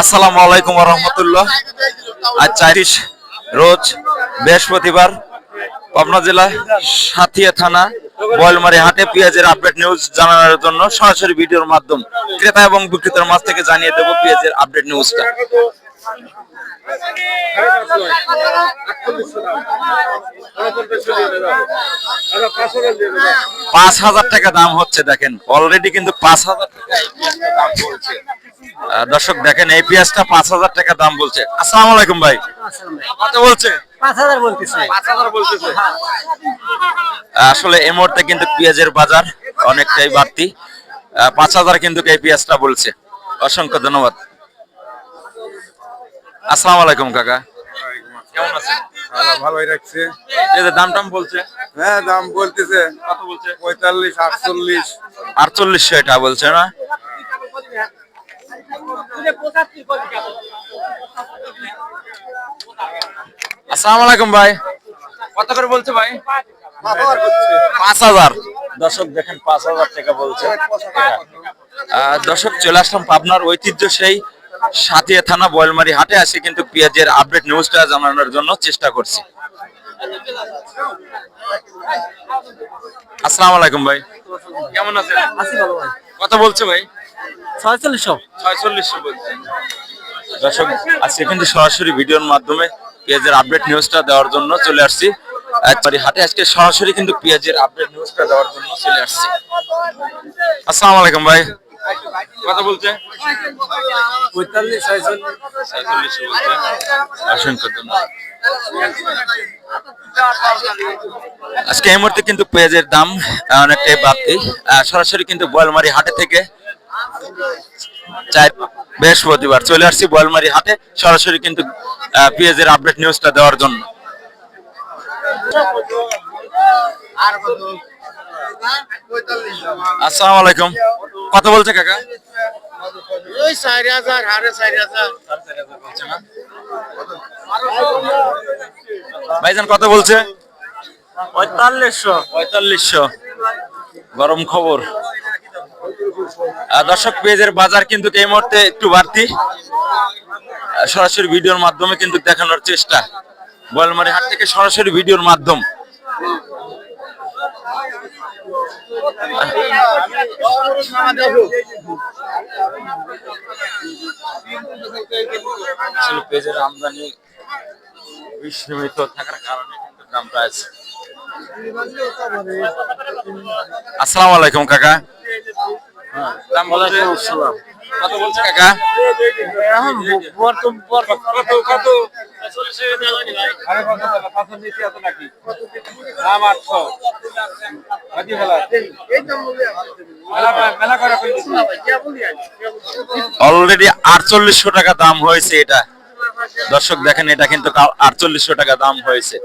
আসসালামু আলাইকুম রহমতুল্লাহ আজ চাইরিশ রোজ বৃহস্পতিবার পাবনা জেলা সাথিয়া থানা বয়লমারি হাটে পেঁয়াজের আপডেট নিউজ জানানোর জন্য সরাসরি ভিডিওর মাধ্যম ক্রেতা এবং বিক্রেতার মাছ থেকে জানিয়ে দেবো পেঁয়াজের আপডেট নিউজটা। পাঁচ হাজার টাকা দাম হচ্ছে দেখেন। অলরেডি কিন্তু পাঁচ হাজার টাকা। দাম বলছে দর্শক দেখেন এই পেঁয়াজটা পাঁচ হাজার টাকা দাম বলছে। আসসালামু আলাইকুম ভাই। কত বলছে? আসলে এই মুহূর্তে কিন্তু পেঁয়াজের বাজার অনেকটাই বাড়তি। পাঁচ হাজার কিন্তু এই পেঁয়াজটা বলছে। অসংখ্য ধন্যবাদ। আসসালামু আলাইকুম কাকা। কেমন আছেন? ভালোই রাখছে। এই যে দাম টাম বলছে? হ্যাঁ দাম বলতেছে। কত বলছে? পঁয়তাল্লিশ আটচল্লিশ। আটচল্লিশশো এটা বলছে না? আসসালামু আলাইকুম ভাই। কত করে বলছে ভাই? পাঁচ হাজার। দর্শক দেখেন পাঁচ হাজার টাকা বলছে। দর্শক চলে আসলাম পাবনার ঐতিহ্য সেই সাথিয়া থানা বয়লমারি হাটে আসে কিন্তু পেঁয়াজের আপডেট নিউজটা জানানোর জন্য চেষ্টা করছি। আসসালামু আলাইকুম ভাই। কেমন আছেন? আশি ভালো ভাই। কত বলছে ভাই? ছয়চল্লিশশো। ছয়চল্লিশশো বলছে। দর্শক আজকে কিন্তু সরাসরি ভিডিওর মাধ্যমে পেঁয়াজের আপডেট নিউজটা দেওয়ার জন্য চলে আসছি। একবারই হাটে আজকে সরাসরি কিন্তু পেঁয়াজের আপডেট নিউজটা দেওয়ার জন্য চলে আসছি। আসসালামু আলাইকুম ভাই। কত বলছে? আজকে এই মুহূর্তে কিন্তু পেঁয়াজের দাম অনেকটাই বাড়তি। সরাসরি কিন্তু বয়লমারি হাটে থেকে বৃহস্পতিবার চলে আসছি বয়লমারি হাটে। সরাসরি কিন্তু পেঁয়াজের আপডেট নিউজটা দেওয়ার জন্য। আসসালামু আলাইকুম। কত বলছে কাকা? ওই চার হাজার সাড়ে চার হাজার ভাইজান কত বলছে? পঁয়তাল্লিশশো। পঁয়তাল্লিশশো। গরম খবর। দর্শক পেঁয়াজের বাজার কিন্তু এই মুহূর্তে একটু বাড়তি। সরাসরি ভিডিওর মাধ্যমে কিন্তু দেখানোর চেষ্টা। বলমারি হাট থেকে সরাসরি ভিডিওর মাধ্যম। পেঁয়াজের আমদানি বিস্মিত থাকার কারণে কিন্তু দামটা আছে। আসসালামু আলাইকুম কাকা। দাম কত বলছে কাকা? অলরেডি আটচল্লিশশো টাকা দাম হয়েছে এটা। দর্শক দেখেন এটা কিন্তু আটচল্লিশশো টাকা দাম হয়েছে।